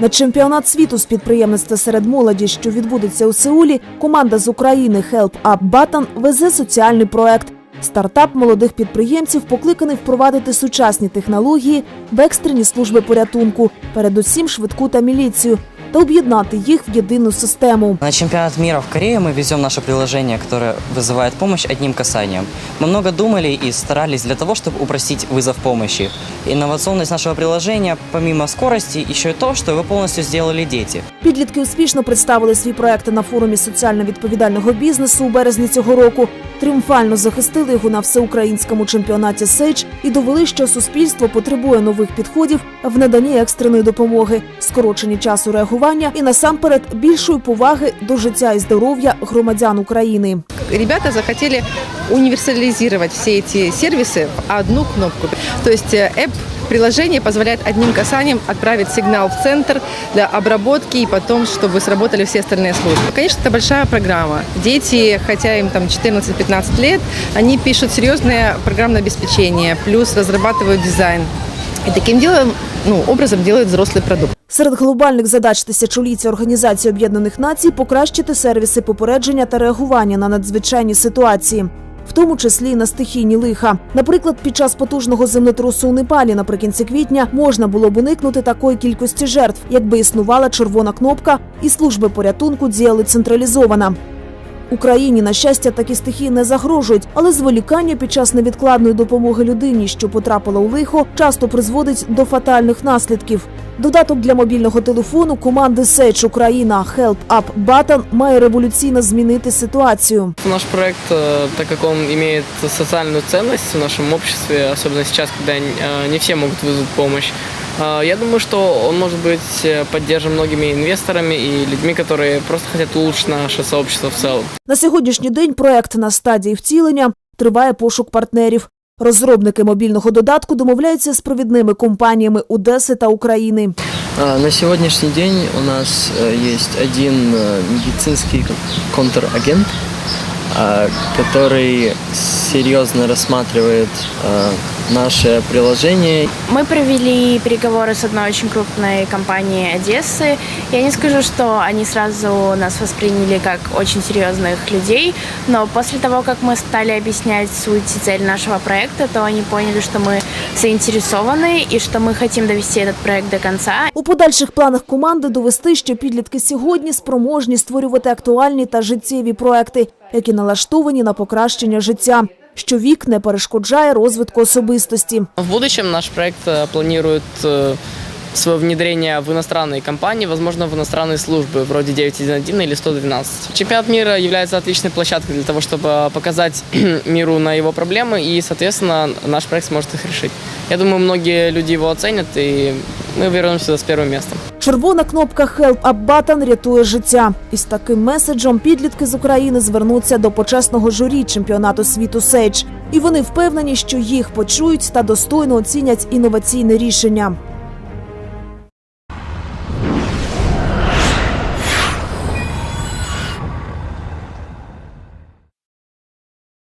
На чемпіонат світу з підприємництва серед молоді, що відбудеться у Сеулі, команда з України Help Up Button везе соціальний проект. Стартап молодих підприємців покликаний впровадити сучасні технології в екстрені служби порятунку, передусім швидку та міліцію, та об'єднати їх в єдину систему. На чемпионат мира в Корее мы везем наше приложение, которое вызывает помощь одним касанием. Мы много думали и старались для того, чтобы упростить вызов помощи. Инновационность нашего приложения, помимо скорости, еще и то, что его полностью сделали дети. Підлітки успішно представили свій проект на форумі соціально відповідального бізнесу у березні цього року. Тріумфально захистили його на всеукраїнському чемпіонаті Сейдж і довели, що суспільство потребує нових підходів в наданні екстреної допомоги, скороченні часу реагування і насамперед більшої поваги до життя і здоров'я громадян України ребята захотели универсализировать все эти сервисы в одну кнопку. То есть э, App приложение позволяет одним касанием отправить сигнал в центр для обработки и потом, чтобы сработали все остальные службы. Конечно, это большая программа. Дети, хотя им там 14-15 лет, они пишут серьезное программное обеспечение, плюс разрабатывают дизайн. И таким делом, ну, образом делают взрослый продукт. Серед глобальних задач тисячоліття Організації Об'єднаних Націй покращити сервіси попередження та реагування на надзвичайні ситуації. В тому числі й на стихійні лиха. Наприклад, під час потужного землетрусу у Непалі наприкінці квітня можна було б уникнути такої кількості жертв, якби існувала червона кнопка, і служби порятунку діяли централізовано. Україні, на щастя, такі стихії не загрожують, але зволікання під час невідкладної допомоги людині, що потрапила у лихо, часто призводить до фатальних наслідків. Додаток для мобільного телефону команди Сеч Україна Help Up Button має революційно змінити ситуацію. Наш проект, э, так как он имеет социальную ценность в нашем обществе, особенно сейчас, когда э, не все могут вызвать помощь, э, я думаю, что он может быть э, поддержан многими инвесторами и людьми, которые просто хотят улучшить наше сообщество в целом. На сьогоднішній день проект на стадії втілення триває пошук партнерів. Розробники мобільного додатку домовляються з провідними компаніями Одеси та України. А, На сегодняшний день у нас э, есть один э, медицинский кон- контрагент, а, который серьезно рассматривает а, наше приложение Мы провели переговоры с одной очень крупной компанией Одессы. Я не скажу, что они сразу нас восприняли как очень серьезных людей, но после того, как мы стали объяснять суть и цель нашего проекта, то они поняли, что мы заинтересованы и что мы хотим довести этот проект до конца. У подальших планах команди довести, що підлітки сьогодні спроможні створювати актуальні та життєві проекти, які налаштовані на покращення життя, що вік не перешкоджає розвитку особистості. В будущем наш проект э, планирует э, свое внедрение в иностранные компании, возможно, в иностранные службы, вроде 911 или 112. Чемпионат мира является отличной площадкой для того, чтобы показать миру на его проблемы, и, соответственно, наш проект сможет их решить. Я думаю, многие люди его оценят, и мы вернемся сюда с первым местом. Червона кнопка Help Up Button рятує життя. І з таким меседжем підлітки з України звернуться до почесного журі чемпіонату світу Сейдж. І вони впевнені, що їх почують та достойно оцінять інноваційне рішення.